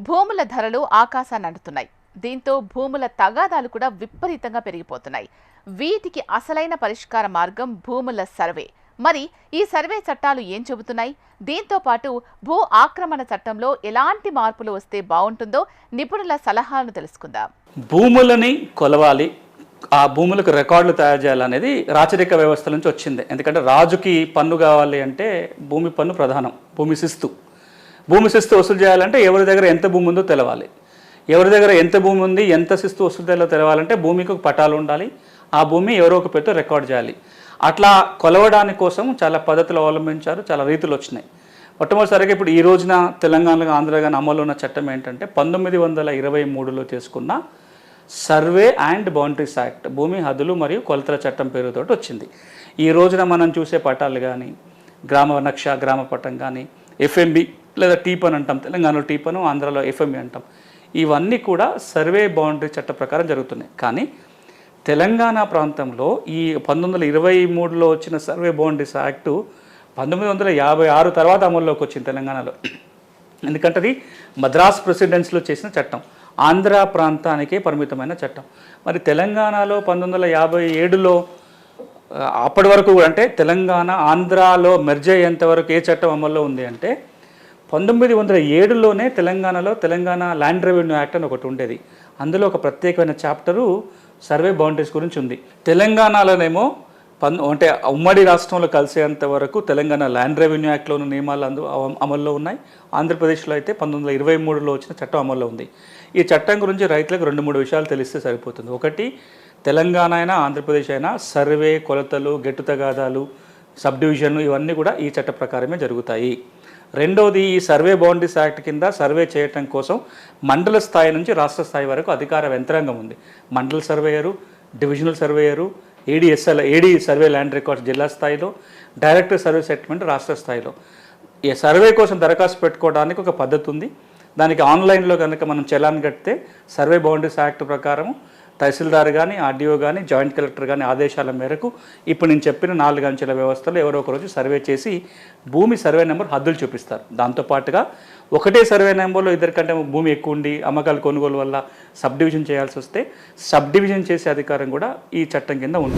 భూముల ధరలు ఆకాశాన్ని అంటుతున్నాయి. దీంతో భూముల తగాదాలు కూడా విపరీతంగా పెరిగిపోతున్నాయి. వీటికి అసలైన పరిష్కార మార్గం భూముల సర్వే. మరి ఈ సర్వే చట్టాలు ఏం చెబుతున్నాయి? దీంతో పాటు భూ ఆక్రమణ చట్టంలో ఎలాంటి మార్పులు వస్తే బాగుంటుందో నిపుణుల సలహాలను తెలుసుకుందాం. భూములని కొలవాలి. ఆ భూములకు రికార్డులు తయారు చేయాలనేది రాచరిక వ్యవస్థ నుంచి వచ్చింది. ఎందుకంటే రాజుకి పన్ను కావాలి అంటే భూమి పన్ను ప్రధానం భూమి శిస్తు. భూమి శిస్తు వసూలు చేయాలంటే ఎవరి దగ్గర ఎంత భూమి ఉందో తెలవాలి. ఎవరి దగ్గర ఎంత భూమి ఉంది ఎంత శిస్తు వసూలు చేయాలో తెలవాలంటే భూమికి ఒక పటాలు ఉండాలి. ఆ భూమి ఎవరో ఒక పేరుతో రికార్డ్ చేయాలి. అట్లా కొలవడానికి కోసం చాలా పద్ధతులు అవలంబించారు చాలా రీతులు వచ్చినాయి. మొట్టమొదటిసారిగా ఇప్పుడు ఈ రోజున తెలంగాణలో ఆంధ్ర కానీ అమల్లో ఉన్న చట్టం ఏంటంటే పంతొమ్మిది వందల ఇరవై మూడులో చేసుకున్న సర్వే అండ్ బౌండరీస్ యాక్ట్ భూమి హద్దులు మరియు కొలతల చట్టం పేరుతోటి వచ్చింది. ఈ రోజున మనం చూసే పటాలు కానీ గ్రామ నక్ష గ్రామ పటం కానీ ఎఫ్ఎంబి లేదా టీపన్ అంటాం తెలంగాణలో టీపను ఆంధ్రాలో ఎఫ్ఎంబి అంటాం. ఇవన్నీ కూడా సర్వే బౌండరీ చట్ట ప్రకారం జరుగుతున్నాయి. కానీ తెలంగాణ ప్రాంతంలో ఈ పంతొమ్మిది వందల ఇరవై మూడులో వచ్చిన సర్వే బౌండరీస్ యాక్టు పంతొమ్మిది వందల యాభై ఆరు తర్వాత అమల్లోకి వచ్చింది తెలంగాణలో. ఎందుకంటే అది మద్రాస్ ప్రెసిడెన్సీలో చేసిన చట్టం. ఆంధ్ర ప్రాంతానికే పరిమితమైన చట్టం. మరి తెలంగాణలో పంతొమ్మిది వందల యాభై ఏడులో అప్పటి వరకు కూడా అంటే తెలంగాణ ఆంధ్రాలో మెర్జ్ అయ్యేంత వరకు ఏ చట్టం అమల్లో ఉంది అంటే పంతొమ్మిది వందల ఏడులోనే తెలంగాణలో తెలంగాణ ల్యాండ్ రెవెన్యూ యాక్ట్ అని ఒకటి ఉండేది. అందులో ఒక ప్రత్యేకమైన చాప్టరు సర్వే బౌండరీస్ గురించి ఉంది. తెలంగాణలోనేమో పన్ అంటే ఉమ్మడి రాష్ట్రంలో కలిసేంత వరకు తెలంగాణ ల్యాండ్ రెవెన్యూ యాక్ట్లో ఉన్న నియమాలు అందు అమల్లో ఉన్నాయి. ఆంధ్రప్రదేశ్లో అయితే పంతొమ్మిది వందల ఇరవై మూడులో వచ్చిన చట్టం అమల్లో ఉంది. ఈ చట్టం గురించి రైతులకు రెండు మూడు విషయాలు తెలిస్తే సరిపోతుంది. ఒకటి తెలంగాణ అయినా ఆంధ్రప్రదేశ్ అయినా సర్వే కొలతలు గెట్టు తగాదాలు సబ్ డివిజన్ ఇవన్నీ కూడా ఈ చట్ట ప్రకారమే జరుగుతాయి. రెండోది ఈ సర్వే బౌండరీస్ యాక్ట్ కింద సర్వే చేయటం కోసం మండల స్థాయి నుంచి రాష్ట్ర స్థాయి వరకు అధికార యంత్రాంగం ఉంది. మండల surveyor divisional surveyor ADSL AD survey land records జిల్లా స్థాయిలో డైరెక్టర్ సర్వే సెటిల్మెంట్ రాష్ట్ర స్థాయిలో. ఈ సర్వే కోసం దరఖాస్తు పెట్టుకోవడానికి ఒక పద్ధతి ఉంది. దానికి ఆన్లైన్లో కనుక మనం చలాన్ కడితే సర్వే బౌండరీస్ యాక్ట్ ప్రకారం తహసీల్దార్ కానీ ఆర్డీఓ కానీ జాయింట్ కలెక్టర్ కానీ ఆదేశాల మేరకు ఇప్పుడు నేను చెప్పిన నాలుగు అంచెల వ్యవస్థలో ఎవరో ఒకరోజు సర్వే చేసి భూమి సర్వే నెంబర్ హద్దులు చూపిస్తారు. దాంతోపాటుగా ఒకటే సర్వే నెంబర్లో ఇద్దరికంటే భూమి ఎక్కువ ఉండి అమ్మకాలు కొనుగోలు వల్ల సబ్ డివిజన్ చేయాల్సి వస్తే సబ్ డివిజన్ చేసే అధికారం కూడా ఈ చట్టం కింద ఉంది.